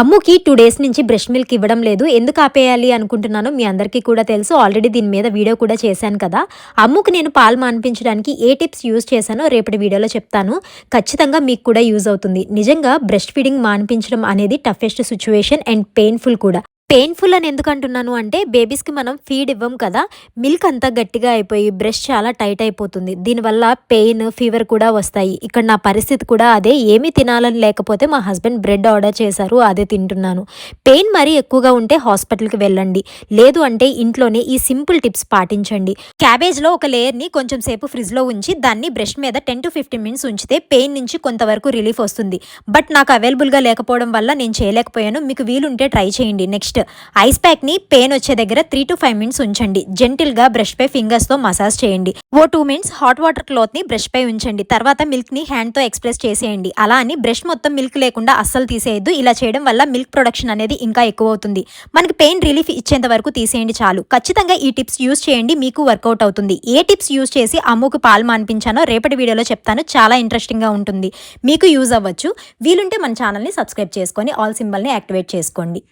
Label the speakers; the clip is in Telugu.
Speaker 1: అమ్ముకి టూ డేస్ నుంచి బ్రష్ మిల్క్ ఇవ్వడం లేదు. ఎందుకు ఆపేయాలి అనుకుంటున్నానో మీ అందరికీ కూడా తెలుసు. ఆల్రెడీ దీని మీద వీడియో కూడా చేశాను కదా. అమ్ముకు నేను పాలు మాన్పించడానికి ఏ టిప్స్ యూజ్ చేశానో రేపటి వీడియోలో చెప్తాను. ఖచ్చితంగా మీకు కూడా యూజ్ అవుతుంది. నిజంగా బ్రెస్ట్ ఫీడింగ్ మాన్పించడం అనేది టఫెస్ట్ సిచ్యువేషన్ అండ్ పెయిన్ఫుల్ కూడా. పెయిన్ఫుల్ అని ఎందుకు అంటున్నాను అంటే బేబీస్కి మనం ఫీడ్ ఇవ్వం కదా. మిల్క్ అంతా గట్టిగా అయిపోయి బ్రష్ చాలా టైట్ అయిపోతుంది. దీనివల్ల పెయిన్ ఫీవర్ కూడా వస్తాయి. ఇక్కడ నా పరిస్థితి కూడా అదే. ఏమీ తినాలని లేకపోతే మా హస్బెండ్ బ్రెడ్ ఆర్డర్ చేశారు అదే తింటున్నాను. పెయిన్ మరీ ఎక్కువగా ఉంటే హాస్పిటల్కి వెళ్ళండి. లేదు అంటే ఇంట్లోనే ఈ సింపుల్ టిప్స్ పాటించండి. క్యాబేజ్లో ఒక లేయర్ని కొంచెం సేపు ఫ్రిడ్జ్లో ఉంచి దాన్ని బ్రష్ మీద టెన్ టు ఫిఫ్టీన్ మినిట్స్ ఉంచితే పెయిన్ నుంచి కొంతవరకు రిలీఫ్ వస్తుంది. బట్ నాకు అవైలబుల్గా లేకపోవడం వల్ల నేను చేయలేకపోయాను. మీకు వీలుంటే ట్రై చేయండి. నెక్స్ట్ ఐస్ ప్యాక్ని పెయిన్ వచ్చే దగ్గర త్రీ టు ఫైవ్ మినిట్స్ ఉంచండి. జెంటిల్గా బ్రష్ పై ఫింగర్స్తో మసాజ్ చేయండి. ఓ టూ మినిట్స్ హాట్ వాటర్ క్లాత్ని బ్రష్ పై ఉంచండి. తర్వాత మిల్క్ని హ్యాండ్తో ఎక్స్ప్రెస్ చేసేయండి. అలా అని బ్రష్ మొత్తం మిల్క్ లేకుండా అస్సలు తీసేయద్దు. ఇలా చేయడం వల్ల మిల్క్ ప్రొడక్షన్ అనేది ఇంకా ఎక్కువ అవుతుంది మనకి పెయిన్ రిలీఫ్ ఇచ్చేంత వరకు తీసేయండి చాలు. ఖచ్చితంగా ఈ టిప్స్ యూస్ చేయండి. మీకు వర్కౌట్ అవుతుంది. ఏ టిప్స్ యూస్ చేసి అమ్ముకు పాలు మాన్పించానో రేపటి వీడియోలో చెప్తాను. చాలా ఇంట్రెస్టింగ్గా ఉంటుంది. మీకు యూజ్ అవ్వచ్చు. వీలుంటే మన ఛానల్ని సబ్స్క్రైబ్ చేసుకొని ఆల్ సింబల్ని యాక్టివేట్ చేసుకోండి.